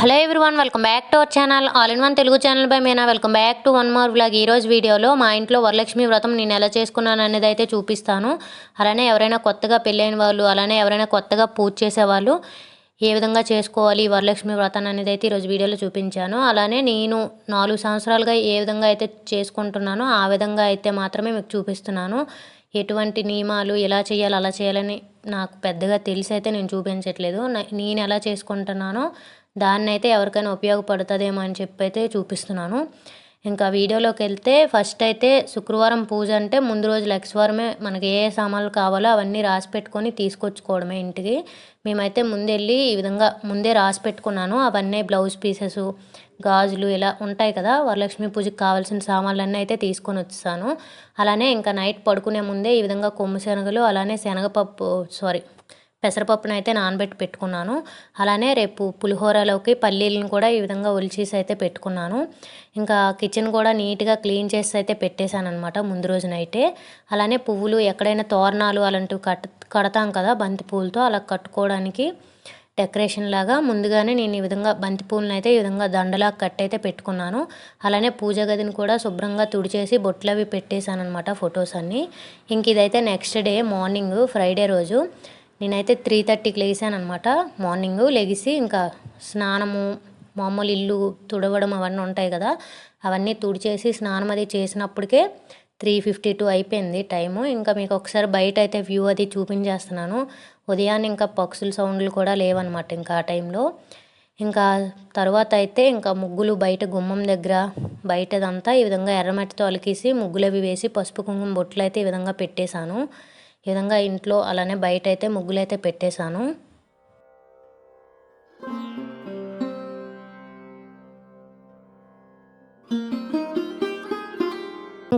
Hello everyone welcome back to our channel. All in one Telugu channel by Meena. Welcome back to one more blog ఈరోజు వీడియోలో మా ఇంట్లో వరలక్ష్మి వ్రతం నేను ఎలా చేసుకున్నాను అనేది అయితే చూపిస్తాను. అలానే ఎవరైనా కొత్తగా పెళ్ళైన వాళ్ళు అలానే ఎవరైనా కొత్తగా పూజ చేసేవాళ్ళు ఏ విధంగా చేసుకోవాలి ఈ వరలక్ష్మి వ్రతం అనేది అయితే ఈరోజు వీడియోలో చూపించాను. అలానే నేను నాలుగు సంవత్సరాలుగా ఏ విధంగా అయితే చేసుకుంటున్నానో ఆ విధంగా అయితే మాత్రమే మీకు చూపిస్తున్నాను. ఎటువంటి నియమాలు ఎలా చేయాలి అలా చేయాలని నాకు పెద్దగా తెలిసి అయితే నేను చూపించట్లేదు. నేను ఎలా చేసుకుంటున్నానో దాన్ని అయితే ఎవరికైనా ఉపయోగపడుతుందేమో అని చెప్పి అయితే చూపిస్తున్నాను. ఇంకా వీడియోలోకి వెళ్తే ఫస్ట్ అయితే శుక్రవారం పూజ అంటే ముందు రోజు లక్ష్వారమే మనకి ఏ ఏ సామాన్లు కావాలో అవన్నీ రాసి పెట్టుకొని తీసుకొచ్చుకోవడమే ఇంటికి. మేమైతే ముందెళ్ళి ఈ విధంగా ముందే రాసి పెట్టుకున్నాను. అవన్నీ బ్లౌజ్ పీసెస్ గాజులు ఇలా ఉంటాయి కదా వరలక్ష్మి పూజకి కావాల్సిన సామాన్లన్నీ అయితే తీసుకొని వచ్చాను. అలానే ఇంకా నైట్ పడుకునే ముందే ఈ విధంగా కొమ్ము శనగలు అలానే శనగపప్పు సారీ పెసరపప్పును అయితే నానబెట్టి పెట్టుకున్నాను. అలానే రేపు పులిహోరలోకి పల్లీలను కూడా ఈ విధంగా ఒలిచేసి అయితే పెట్టుకున్నాను. ఇంకా కిచెన్ కూడా నీట్గా క్లీన్ చేసి అయితే పెట్టేశాను అనమాట ముందు రోజు నైటే. అలానే పువ్వులు ఎక్కడైనా తోరణాలు అలాంటివి కట్ కడతాం కదా బంతి పూలతో అలా కట్టుకోవడానికి. డెకరేషన్ లాగా ముందుగానే నేను ఈ విధంగా బంతి పూలను అయితే ఈ విధంగా దండలా కట్టి అయితే పెట్టుకున్నాను. అలానే పూజ గదిని కూడా శుభ్రంగా తుడిచేసి బొట్లు అవి పెట్టేశాను అనమాట ఫొటోస్ అన్నీ. ఇంక ఇదైతే నెక్స్ట్ డే మార్నింగ్ ఫ్రైడే రోజు. నేనైతే త్రీ థర్టీకి లేసాను అనమాట మార్నింగ్. లెగిసి ఇంకా స్నానము మామూలు ఇల్లు తుడవడం అవన్నీ ఉంటాయి కదా అవన్నీ తుడిచేసి స్నానం అది చేసినప్పటికే త్రీ ఫిఫ్టీ టూ అయిపోయింది టైము. ఇంకా మీకు ఒకసారి బయట అయితే వ్యూ అది చూపించేస్తున్నాను. ఉదయాన్నే ఇంకా పక్షుల సౌండ్లు కూడా లేవన్నమాట ఇంకా ఆ టైంలో. ఇంకా తర్వాత అయితే ఇంకా ముగ్గులు బయట గుమ్మం దగ్గర బయటదంతా ఈ విధంగా ఎర్రమట్టితో అలికేసి ముగ్గులు అవి వేసి పసుపు కుంకుమ బొట్లు అయితే ఈ విధంగా పెట్టేశాను. ఈ విధంగా ఇంట్లో అలానే బయట అయితే ముగ్గులు అయితే పెట్టేశాను.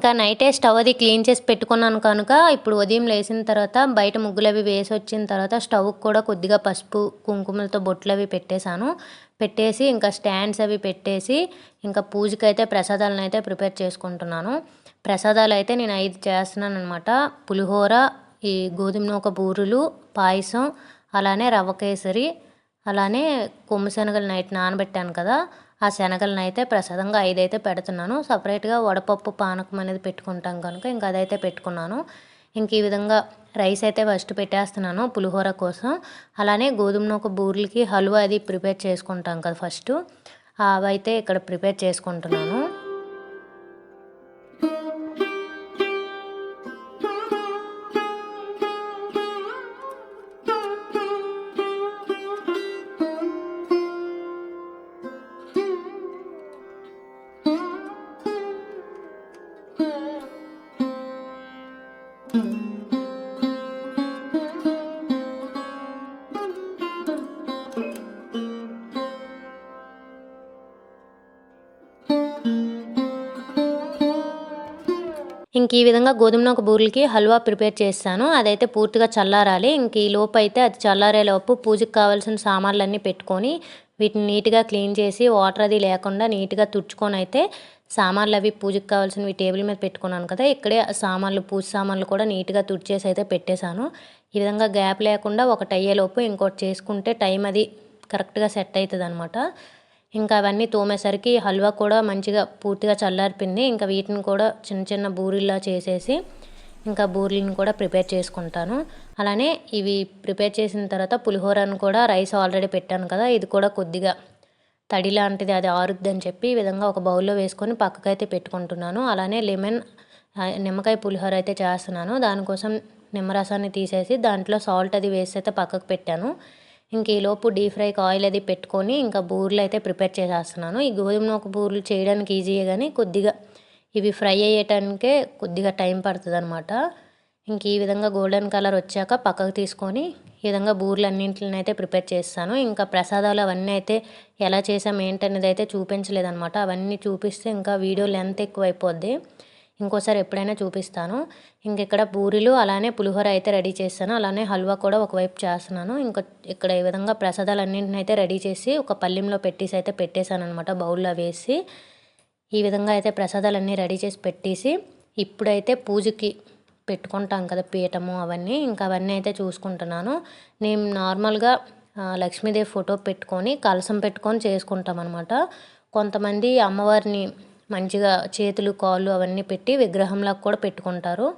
ఇంకా నైటే స్టవ్ అది క్లీన్ చేసి పెట్టుకున్నాను కనుక ఇప్పుడు ఉదయం లేచిన తర్వాత బయట ముగ్గులు అవి వేసి వచ్చిన తర్వాత స్టవ్కి కూడా కొద్దిగా పసుపు కుంకుమలతో బొట్లు అవి పెట్టేశాను. పెట్టేసి ఇంకా స్టాండ్స్ అవి పెట్టేసి ఇంకా పూజకి అయితే ప్రసాదాలను అయితే ప్రిపేర్ చేసుకుంటున్నాను. ప్రసాదాలు అయితే నేను ఐదు చేస్తున్నాను అనమాట పులిహోర ఈ గోధుమ నూక బూరెలు పాయసం అలానే రవ్వ కేసరి అలానే కొమ్మిశనగలు నైట్ నానబెట్టాను కదా. ఆ శనగలను అయితే ప్రసాదంగా ఐదైతే పెడుతున్నాను. సపరేట్గా వడపప్పు పానకం అనేది పెట్టుకుంటాం కనుక ఇంక అదైతే పెట్టుకున్నాను. ఇంక ఈ విధంగా రైస్ అయితే ఫస్ట్ పెట్టేస్తున్నాను పులిహోర కోసం. అలానే గోధుమ ఒక బూరెలకి హల్వా అది ప్రిపేర్ చేసుకుంటాం కదా ఫస్ట్. అవైతే ఇక్కడ ప్రిపేర్ చేసుకుంటున్నాను. ఇంక ఈ విధంగా గోధుమ నూక బూరెలకి హల్వా ప్రిపేర్ చేస్తాను. అదైతే పూర్తిగా చల్లారాలి. ఇంక ఈ లోపు అయితే అది చల్లారే లోపు పూజకి కావాల్సిన సామాన్లన్నీ పెట్టుకొని వీటిని నీట్గా క్లీన్ చేసి వాటర్ అది లేకుండా నీట్గా తుడుచుకొని అయితే సామాన్లు అవి పూజకి కావాల్సినవి టేబుల్ మీద పెట్టుకున్నాను కదా ఇక్కడే సామాన్లు పూజ సామాన్లు కూడా నీట్గా తుడిచేసి అయితే పెట్టేశాను. ఈ విధంగా గ్యాప్ లేకుండా ఒకటి అయ్యేలోపు ఇంకోటి చేసుకుంటే టైం అది కరెక్ట్గా సెట్ అవుతుంది అనమాట ఇంకా అవన్నీ తోమేసరికి హల్వా కూడా మంచిగా పూర్తిగా చల్లారిపోయింది ఇంకా వీటిని కూడా చిన్న చిన్న బూరిల్లా చేసేసి ఇంకా బూరిలను కూడా ప్రిపేర్ చేసుకుంటాను. అలానే ఇవి ప్రిపేర్ చేసిన తర్వాత పులిహోరను కూడా రైస్ ఆల్రెడీ పెట్టాను కదా ఇది కూడా కొద్దిగా తడి లాంటిది అది ఆరుద్దని చెప్పి ఈ విధంగా ఒక బౌల్లో వేసుకొని పక్కకైతే పెట్టుకుంటున్నాను. అలానే లెమన్ నిమ్మకాయ పులిహోర అయితే చేస్తున్నాను. దానికోసం నిమ్మరసాన్ని తీసేసి దాంట్లో సాల్ట్ అది వేసి అయితే పక్కకు పెట్టాను. ఇంక ఈలోపు డీప్ ఫ్రైకి ఆయిల్ అది పెట్టుకొని ఇంకా బూరెలు అయితే ప్రిపేర్ చేసేస్తున్నాను. ఈ గోధుమ నూక బూరెలు చేయడానికి ఈజీయే కానీ కొద్దిగా ఇవి ఫ్రై అయ్యేటానికే కొద్దిగా టైం పడుతుంది అనమాట ఇంక ఈ విధంగా గోల్డెన్ కలర్ వచ్చాక పక్కకు తీసుకొని ఈ విధంగా బూరెలు అన్నింటిని అయితే ప్రిపేర్ చేస్తాను. ఇంకా ప్రసాదాలు అవన్నీ అయితే ఎలా చేసాం ఏంటనేది అయితే చూపించలేదనమాట అవన్నీ చూపిస్తే ఇంకా వీడియో లెంత్ ఎక్కువ అయిపోద్ది ఇంకోసారి ఎప్పుడైనా చూపిస్తాను. ఇంక ఇక్కడ పూరీలు అలానే పులిహోర అయితే రెడీ చేస్తాను. అలానే హల్వా కూడా ఒకవైపు చేస్తున్నాను. ఇంకా ఇక్కడ ఈ విధంగా ప్రసాదాలు అన్నింటిని అయితే రెడీ చేసి ఒక పల్లెంలో పెట్టేసి అయితే పెట్టేశాను అనమాట బౌల్లో వేసి ఈ విధంగా అయితే ప్రసాదాలన్నీ రెడీ చేసి పెట్టేసి ఇప్పుడైతే పూజకి పెట్టుకుంటాం కదా పీఠము అవన్నీ. ఇంకా అవన్నీ అయితే చూసుకుంటున్నాను. నేను నార్మల్గా లక్ష్మీదేవి ఫోటో పెట్టుకొని కలసం పెట్టుకొని చేసుకుంటాం అనమాట కొంతమంది అమ్మవారిని మంచిగా చేతులు కాళ్ళు అవన్నీ పెట్టి విగ్రహంలా కూడా పెట్టుకుంటారు.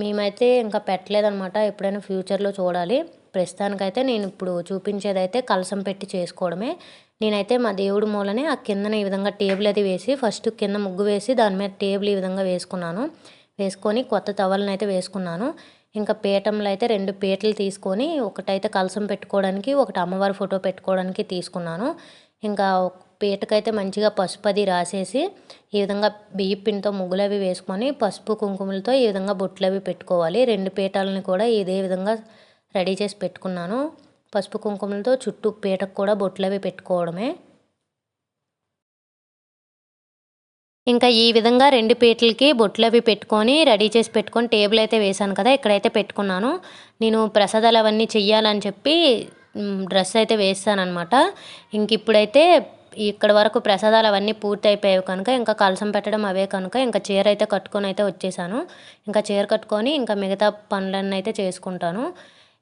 మేమైతే ఇంకా పెట్టలేదనమాట ఎప్పుడైనా ఫ్యూచర్లో చూడాలి. ప్రస్తుతానికైతే నేను ఇప్పుడు చూపించేదైతే కలసం పెట్టి చేసుకోవడమే. నేనైతే మా దేవుడి మూలనే ఆ కిందన ఈ విధంగా టేబుల్ అది వేసి ఫస్ట్ కింద ముగ్గు వేసి దాని మీద టేబుల్ ఈ విధంగా వేసుకున్నాను. వేసుకొని కొత్త టవల్ని అయితే వేసుకున్నాను. ఇంకా పీఠంలో అయితే రెండు పీటలు తీసుకొని ఒకటైతే కలసం పెట్టుకోవడానికి ఒకటి అమ్మవారి ఫోటో పెట్టుకోవడానికి తీసుకున్నాను. ఇంకా పీటకైతే మంచిగా పసుపు అది రాసేసి ఈ విధంగా బియ్య పిండితో ముగ్గులు అవి వేసుకొని పసుపు కుంకుమలతో ఈ విధంగా బొట్లు అవి పెట్టుకోవాలి. రెండు పీటలని కూడా ఇదే విధంగా రెడీ చేసి పెట్టుకున్నాను. పసుపు కుంకుమలతో చుట్టూ పీటకు కూడా బొట్లు అవి పెట్టుకోవడమే. ఇంకా ఈ విధంగా రెండు పీటలకి బొట్లు అవి పెట్టుకొని రెడీ చేసి పెట్టుకొని టేబుల్ అయితే వేశాను కదా ఇక్కడైతే పెట్టుకున్నాను. నేను ప్రసాదాలు అవన్నీ చెయ్యాలని చెప్పి డ్రెస్ అయితే వేస్తానమాట ఇంక ఇప్పుడైతే ఇక్కడ వరకు ప్రసాదాలు అవన్నీ పూర్తి అయిపోయాయి కనుక ఇంకా కలసం పెట్టడం అవే కనుక ఇంకా చీర అయితే కట్టుకొని అయితే వచ్చేసాను. ఇంకా చీర కట్టుకొని ఇంకా మిగతా పనులన్నీ అయితే చేసుకుంటాను.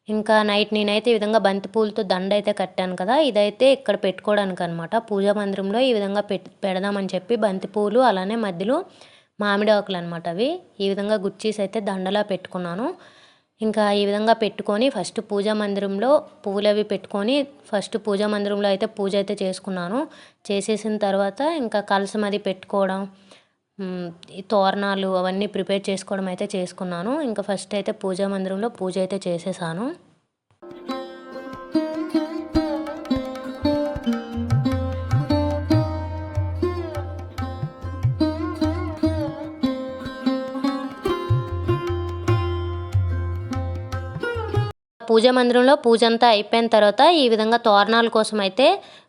ఇంకా నైట్ నేనైతే ఈ విధంగా బంతిపూలతో దండ అయితే కట్టాను కదా ఇదైతే ఇక్కడ పెట్టుకోవడానికి అనమాట పూజా మందిరంలో ఈ విధంగా పెట్ పెడదామని చెప్పి బంతిపూలు అలానే మధ్యలో మామిడి ఆకులు అనమాట అవి. ఈ విధంగా గుచ్చేసి అయితే దండలా పెట్టుకున్నాను. ఇంకా ఈ విధంగా పెట్టుకొని ఫస్ట్ పూజా మందిరంలో పువ్వులు అవి పెట్టుకొని ఫస్ట్ పూజా మందిరంలో అయితే పూజ అయితే చేసుకున్నాను. చేసేసిన తర్వాత ఇంకా కలసం అది పెట్టుకోవడం తోరణాలు అవన్నీ ప్రిపేర్ చేసుకోవడం అయితే చేసుకున్నాను. ఇంకా ఫస్ట్ అయితే పూజా మందిరంలో పూజ అయితే చేసేసాను. పూజా మందిరంలో పూజ అంతా అయిపోయిన తర్వాత ఈ విధంగా తోరణాల కోసం అయితే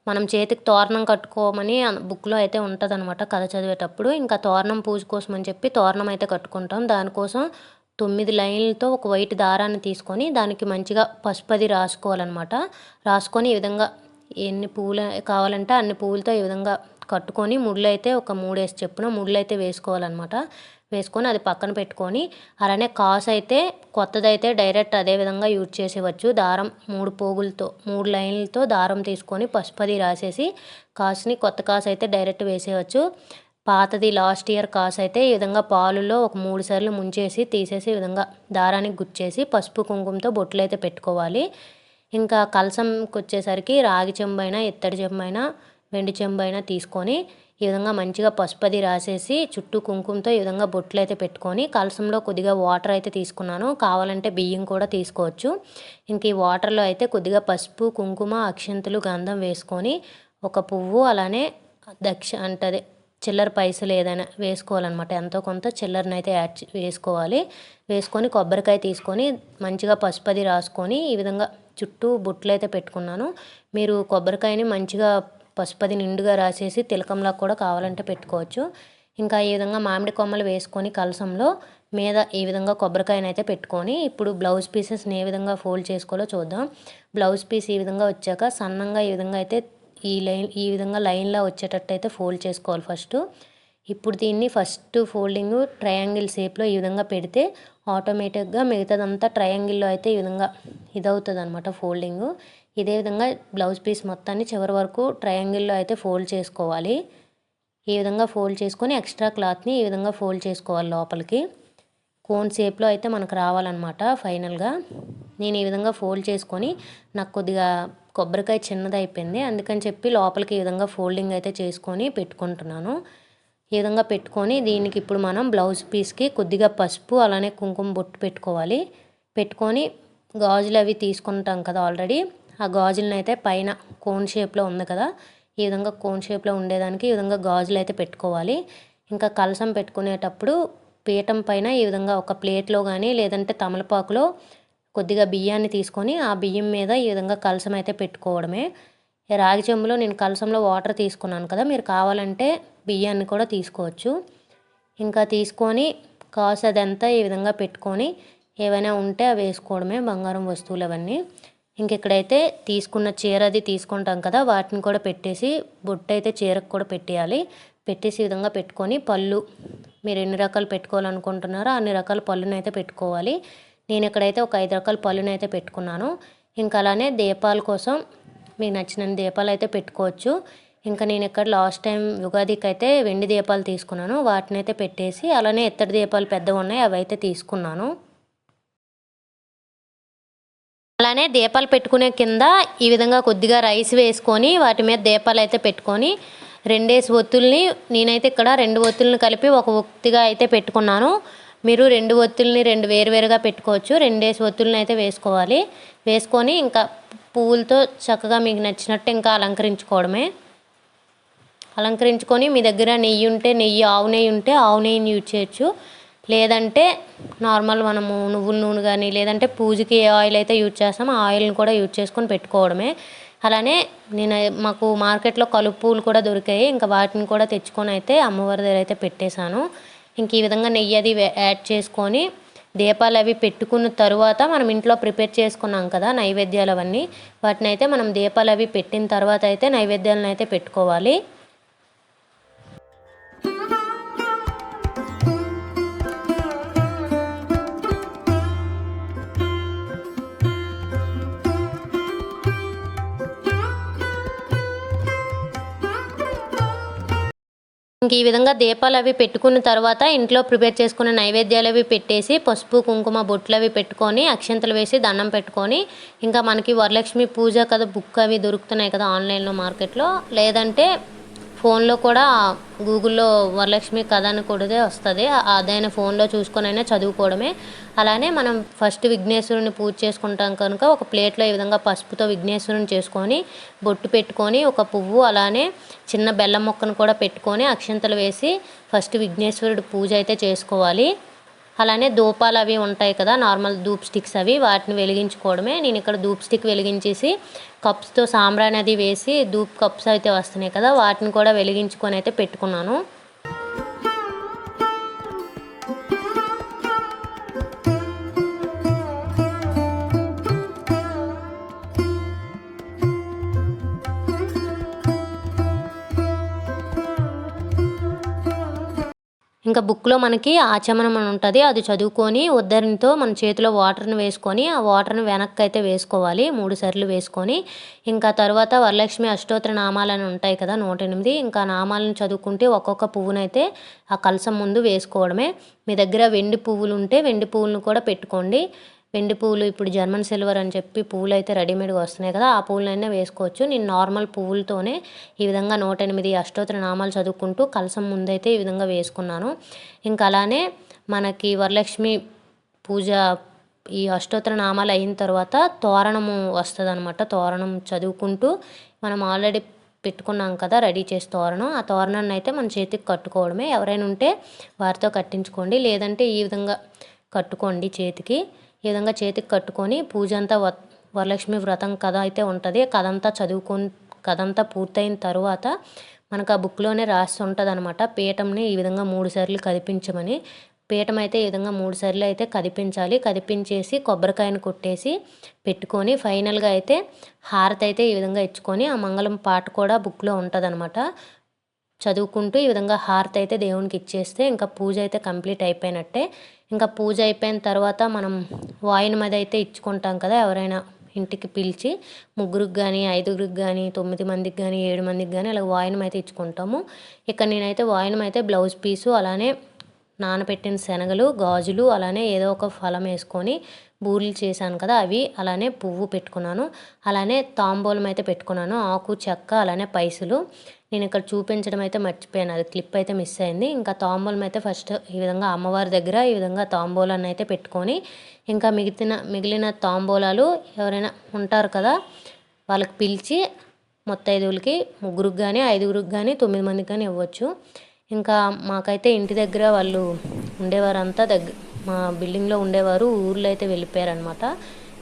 మనం చేతికి తోరణం కట్టుకోమని బుక్లో అయితే ఉంటుంది అనమాట కథ చదివేటప్పుడు. ఇంకా తోరణం పూజ కోసం అని చెప్పి తోరణం అయితే కట్టుకుంటాం. దానికోసం తొమ్మిది లైన్లతో ఒక వైట్ దారాన్ని తీసుకొని దానికి మంచిగా పసుపది రాసుకోవాలన్నమాట. రాసుకొని ఈ విధంగా ఎన్ని పూలు కావాలంటే అన్ని పూలతో ఈ విధంగా కట్టుకొని ముళ్ళు అయితే ఒక మూడేసి చెప్పున ముళ్ళు అయితే వేసుకోవాలన్నమాట. వేసుకొని అది పక్కన పెట్టుకొని అలానే కాస్ అయితే కొత్తదైతే డైరెక్ట్ అదే విధంగా యూజ్ చేసేవచ్చు. దారం మూడు పోగులతో మూడు లైన్లతో దారం తీసుకొని పసుపది రాసేసి కాస్ని కొత్త కాస్ అయితే డైరెక్ట్ వేసేవచ్చు పాతది లాస్ట్ ఇయర్ కాస్ అయితే ఈ విధంగా పాలులో ఒక మూడు సార్లు ముంచేసి తీసేసి ఈ విధంగా దారానికి గుచ్చేసి పసుపు కుంకుమతో బొట్లు అయితే పెట్టుకోవాలి. ఇంకా కలసంకి వచ్చేసరికి రాగి చెంబైనా ఇత్తడి చెంబైనా వెండి చెంబైనా తీసుకొని ఈ విధంగా మంచిగా పసుపది రాసేసి చుట్టూ కుంకుమతో ఈ విధంగా బొట్లు అయితే పెట్టుకొని కలసంలో కొద్దిగా వాటర్ అయితే తీసుకున్నాను. కావాలంటే బియ్యం కూడా తీసుకోవచ్చు. ఇంక ఈ వాటర్లో అయితే కొద్దిగా పసుపు కుంకుమ అక్షంతులు గంధం వేసుకొని ఒక పువ్వు అలానే దక్ష అంటది చిల్లర పైసలు ఏదైనా వేసుకోవాలన్నమాట. ఎంతో కొంత చిల్లరని అయితే యాడ్ వేసుకోవాలి. వేసుకొని కొబ్బరికాయ తీసుకొని మంచిగా పసుపది రాసుకొని ఈ విధంగా చుట్టూ బుట్లు అయితే పెట్టుకున్నాను. మీరు కొబ్బరికాయని మంచిగా పసుపది నిండుగా రాసేసి తిలకంలా కూడా కావాలంటే పెట్టుకోవచ్చు. ఇంకా ఈ విధంగా మామిడి కొమ్మలు వేసుకొని కలసంలో మీద ఈ విధంగా కొబ్బరికాయను అయితే పెట్టుకొని ఇప్పుడు బ్లౌజ్ పీసెస్ని ఏ విధంగా ఫోల్డ్ చేసుకోవాలో చూద్దాం. బ్లౌజ్ పీస్ ఈ విధంగా వచ్చాక సన్నంగా ఈ విధంగా అయితే ఈ లైన్ ఈ విధంగా లైన్లో వచ్చేటట్టు అయితే ఫోల్డ్ చేసుకోవాలి ఫస్ట్. ఇప్పుడు దీన్ని ఫస్ట్ ఫోల్డింగ్ ట్రయాంగిల్ షేప్లో ఈ విధంగా పెడితే ఆటోమేటిక్గా మిగతాదంతా ట్రయాంగిల్లో అయితే ఈ విధంగా ఇదవుతుంది అనమాట ఫోల్డింగు. ఇదే విధంగా బ్లౌజ్ పీస్ మొత్తాన్ని చివరి వరకు ట్రయాంగిల్లో అయితే ఫోల్డ్ చేసుకోవాలి. ఈ విధంగా ఫోల్డ్ చేసుకొని ఎక్స్ట్రా క్లాత్ని ఈ విధంగా ఫోల్డ్ చేసుకోవాలి లోపలికి. కోన్ షేప్లో అయితే మనకు రావాలన్నమాట ఫైనల్గా నేను ఈ విధంగా ఫోల్డ్ చేసుకొని నాకు కొద్దిగా కొబ్బరికాయ చిన్నది అయిపోయింది. అందుకని చెప్పి లోపలికి ఈ విధంగా ఫోల్డింగ్ అయితే చేసుకొని పెట్టుకుంటున్నాను. ఈ విధంగా పెట్టుకొని దీనికి ఇప్పుడు మనం బ్లౌజ్ పీస్కి కొద్దిగా పసుపు అలానే కుంకుమ బొట్టు పెట్టుకోవాలి. పెట్టుకొని గాజులు అవి తీసుకుంటాం కదా ఆల్రెడీ. ఆ గాజులను అయితే పైన కోన్ షేప్లో ఉంది కదా. ఈ విధంగా కోన్ షేప్లో ఉండేదానికి ఈ విధంగా గాజులు అయితే పెట్టుకోవాలి. ఇంకా కలసం పెట్టుకునేటప్పుడు పీఠం పైన ఈ విధంగా ఒక ప్లేట్లో కానీ లేదంటే తమలపాకులో కొద్దిగా బియ్యాన్ని తీసుకొని ఆ బియ్యం మీద ఈ విధంగా కలసం అయితే పెట్టుకోవడమే రాగి చెంబులో నేను కలసంలో వాటర్ తీసుకున్నాను కదా. మీరు కావాలంటే బియ్యాన్ని కూడా తీసుకోవచ్చు. ఇంకా తీసుకొని కాసు అదంతా ఈ విధంగా పెట్టుకొని ఏవైనా ఉంటే అవి వేసుకోవడమే బంగారం వస్తువులు అవన్నీ ఇంకెక్కడైతే తీసుకున్న చీర అది తీసుకుంటాం కదా వాటిని కూడా పెట్టేసి బొట్టు అయితే చీరకు కూడా పెట్టేయాలి. పెట్టేసి విధంగా పెట్టుకొని పళ్ళు మీరు ఎన్ని రకాలు పెట్టుకోవాలనుకుంటున్నారో అన్ని రకాల పళ్ళునైతే పెట్టుకోవాలి. నేను ఇక్కడైతే ఒక ఐదు రకాల పళ్ళునైతే పెట్టుకున్నాను ఇంకా అలానే దీపాల కోసం మీకు నచ్చిన దీపాలు అయితే పెట్టుకోవచ్చు. ఇంకా నేను ఇక్కడ లాస్ట్ టైం ఉగాదికి అయితే వెండి దీపాలు తీసుకున్నాను వాటిని అయితే పెట్టేసి అలానే ఎత్తడి దీపాలు పెద్దవి ఉన్నాయి అవి అయితే తీసుకున్నాను. అలానే దీపాలు పెట్టుకునే కింద ఈ విధంగా కొద్దిగా రైస్ వేసుకొని వాటి మీద దీపాలు అయితే పెట్టుకొని రెండేసి ఒత్తుల్ని నేనైతే ఇక్కడ రెండు ఒత్తుల్ని కలిపి ఒక ఒత్తిగా అయితే పెట్టుకున్నాను. మీరు రెండు ఒత్తుల్ని రెండు వేరువేరుగా పెట్టుకోవచ్చు. రెండేసి ఒత్తుల్ని అయితే వేసుకోవాలి. వేసుకొని ఇంకా పువ్వులతో చక్కగా మీకు నచ్చినట్టు ఇంకా అలంకరించుకోవడమే. అలంకరించుకొని మీ దగ్గర నెయ్యి ఉంటే నెయ్యి ఆవు నెయ్యి ఉంటే ఆవు నెయ్యిని యూజ్ చేయొచ్చు. లేదంటే నార్మల్ మనము నువ్వుల నూనె కానీ లేదంటే పూజకి ఏ ఆయిల్ అయితే యూజ్ చేస్తామో ఆ ఆయిల్ని కూడా యూజ్ చేసుకొని పెట్టుకోవడమే. అలానే నేను మాకు మార్కెట్లో కలుపు పూలు కూడా దొరికాయి. ఇంకా వాటిని కూడా తెచ్చుకొని అయితే అమ్మవారి దగ్గర అయితే పెట్టేశాను. ఇంక ఈ విధంగా నెయ్యి అది యాడ్ చేసుకొని దీపాలు అవి పెట్టుకున్న తర్వాత మనం ఇంట్లో ప్రిపేర్ చేసుకున్నాం కదా నైవేద్యాలు అవన్నీ. వాటిని అయితే మనం దీపాలు అవి పెట్టిన తర్వాత అయితే నైవేద్యాలను అయితే పెట్టుకోవాలి. ఇంక ఈ విధంగా దీపాలు అవి పెట్టుకున్న తర్వాత ఇంట్లో ప్రిపేర్ చేసుకున్న నైవేద్యాలు అవి పెట్టేసి పసుపు కుంకుమ బొట్లు అవి పెట్టుకొని అక్షంతలు వేసి దండం పెట్టుకొని ఇంకా మనకి వరలక్ష్మి పూజ కదా బుక్ అవి దొరుకుతున్నాయి కదా ఆన్లైన్లో మార్కెట్లో. లేదంటే ఫోన్లో కూడా గూగుల్లో వరలక్ష్మి కథ అని కొడితే వస్తుంది అదైనా ఫోన్లో చూసుకొని అయినా చదువుకోవడమే. అలానే మనం ఫస్ట్ విఘ్నేశ్వరుని పూజ చేసుకుంటాం కనుక ఒక ప్లేట్లో ఈ విధంగా పసుపుతో విఘ్నేశ్వరుని చేసుకొని బొట్టు పెట్టుకొని ఒక పువ్వు అలానే చిన్న బెల్లం మొక్కను కూడా పెట్టుకొని అక్షంతలు వేసి ఫస్ట్ విఘ్నేశ్వరుడు పూజ అయితే చేసుకోవాలి. అలానే ధూపాలు అవి ఉంటాయి కదా నార్మల్ ధూప్ స్టిక్స్ అవి వాటిని వెలిగించుకోవడమే. నేను ఇక్కడ ధూప్ స్టిక్ వెలిగించేసి కప్స్తో సాంబ్రాణి అది వేసి ధూప్ కప్స్ అయితే వస్తున్నాయి కదా వాటిని కూడా వెలిగించుకొని అయితే పెట్టుకున్నాను. ఇంకా బుక్లో మనకి ఆచమనం అని ఉంటుంది. అది చదువుకొని ఉద్దరినితో మన చేతిలో వాటర్ని వేసుకొని ఆ వాటర్ని వెనక్కి అయితే వేసుకోవాలి. మూడు సార్లు వేసుకొని ఇంకా తర్వాత వరలక్ష్మి అష్టోత్తర నామాలని ఉంటాయి కదా నూట ఎనిమిది ఇంకా నామాలను చదువుకుంటే ఒక్కొక్క పువ్వునైతే ఆ కలసం ముందు వేసుకోవడమే. మీ దగ్గర వెండి పువ్వులు ఉంటే వెండి పువ్వులను కూడా పెట్టుకోండి. వెండి పువ్వులు ఇప్పుడు జర్మన్ సిల్వర్ అని చెప్పి పువ్వులు అయితే రెడీమేడ్గా వస్తున్నాయి కదా ఆ పువ్వులైనా వేసుకోవచ్చు. నేను నార్మల్ పువ్వులతోనే ఈ విధంగా నూట ఎనిమిది అష్టోత్తర నామాలు చదువుకుంటూ కలసం ముందైతే ఈ విధంగా వేసుకున్నాను. ఇంకా అలానే మనకి వరలక్ష్మి పూజ ఈ అష్టోత్తర నామాలు అయిన తర్వాత తోరణము వస్తుంది అనమాట తోరణం చదువుకుంటూ మనం ఆల్రెడీ పెట్టుకున్నాం కదా రెడీ చేసి తోరణం. ఆ తోరణాన్ని అయితే మన చేతికి కట్టుకోవడమే. ఎవరైనా ఉంటే వారితో కట్టించుకోండి. లేదంటే ఈ విధంగా కట్టుకోండి చేతికి. ఈ విధంగా చేతికి కట్టుకొని పూజ అంతా వరలక్ష్మి వ్రతం కథ అయితే ఉంటుంది. కథ అంతా చదువుకొని కథ అంతా పూర్తయిన తర్వాత మనకు ఆ బుక్లోనే రాసి ఉంటుంది అనమాట పీఠంని ఈ విధంగా మూడు సార్లు కదిపించమని. పీఠం అయితే ఈ విధంగా మూడు సార్లు అయితే కదిపించాలి. కదిపించేసి కొబ్బరికాయను కొట్టేసి పెట్టుకొని ఫైనల్గా అయితే హారతి అయితే ఈ విధంగా ఇచ్చుకొని ఆ మంగళం పాట కూడా బుక్లో ఉంటుంది అనమాట చదువుకుంటూ ఈ విధంగా హారతి అయితే దేవునికి ఇచ్చేస్తే ఇంకా పూజ అయితే కంప్లీట్ అయిపోయినట్టే. ఇంకా పూజ అయిపోయిన తర్వాత మనం వాయిన మీద అయితే ఇచ్చుకుంటాం కదా ఎవరైనా ఇంటికి పిలిచి ముగ్గురికి కానీ ఐదుగురికి కానీ తొమ్మిది మందికి కానీ ఏడు మందికి కానీ అలా వాయినం అయితే ఇచ్చుకుంటాము. ఇక్కడ నేనైతే వాయినం అయితే బ్లౌజ్ పీసు అలానే నానబెట్టిన శనగలు గాజులు అలానే ఏదో ఒక ఫలం వేసుకొని బూరెలు చేశాను కదా అవి అలానే పువ్వు పెట్టుకున్నాను. అలానే తాంబూలం అయితే పెట్టుకున్నాను ఆకు చెక్క అలానే పైసలు. నేను ఇక్కడ చూపించడం అయితే మర్చిపోయాను. అది క్లిప్ అయితే మిస్ అయింది. ఇంకా తాంబూలం అయితే ఫస్ట్ ఈ విధంగా అమ్మవారి దగ్గర ఈ విధంగా తాంబూలాన్ని అయితే పెట్టుకొని ఇంకా మిగిలిన మిగిలిన తాంబూలాలు ఎవరైనా ఉంటారు కదా వాళ్ళకి పిలిచి మొత్తైదువులకి ముగ్గురికి కానీ ఐదుగురికి కానీ తొమ్మిది మందికి కానీ ఇవ్వచ్చు. ఇంకా మాకైతే ఇంటి దగ్గర వాళ్ళు ఉండేవారంతా దగ్గర మా బిల్డింగ్లో ఉండేవారు ఊర్లో అయితే వెళ్ళిపోయారనమాట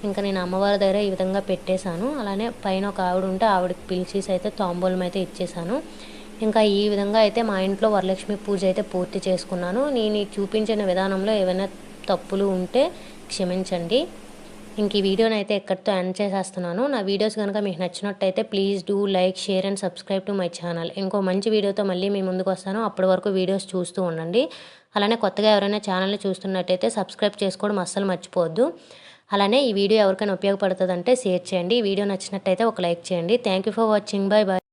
ఇంకా నేను అమ్మవారి దగ్గర ఈ విధంగా పెట్టేశాను. అలానే పైన ఒక ఆవిడ ఉంటే ఆవిడకి పిలిచేసి అయితే తాంబూలం అయితే ఇచ్చేసాను ఇంకా ఈ విధంగా అయితే మా ఇంట్లో వరలక్ష్మి పూజ అయితే పూర్తి చేసుకున్నాను. నేను చూపించిన విధానంలో ఏమైనా తప్పులు ఉంటే క్షమించండి. ఇంక ఈ వీడియోని అయితే ఎక్కడితో ఎండ్ చేసేస్తున్నాను. నా వీడియోస్ కనుక మీకు నచ్చినట్టయితే please do like share and subscribe to my channel. ఇంకో మంచి వీడియోతో మళ్ళీ మీ ముందుకు వస్తాను. అప్పటి వరకు వీడియోస్ చూస్తూ ఉండండి. అలానే కొత్తగా ఎవరైనా ఛానల్ని చూస్తున్నట్టయితే సబ్స్క్రైబ్ చేసుకోవడం అస్సలు మర్చిపోవద్దు. అలానే ఈ వీడియో ఎవరికైనా ఉపయోగపడుతుందంటే షేర్ చేయండి. ఈ వీడియో నచ్చినట్టయితే ఒక లైక్ చేయండి. Thank you for watching bye bye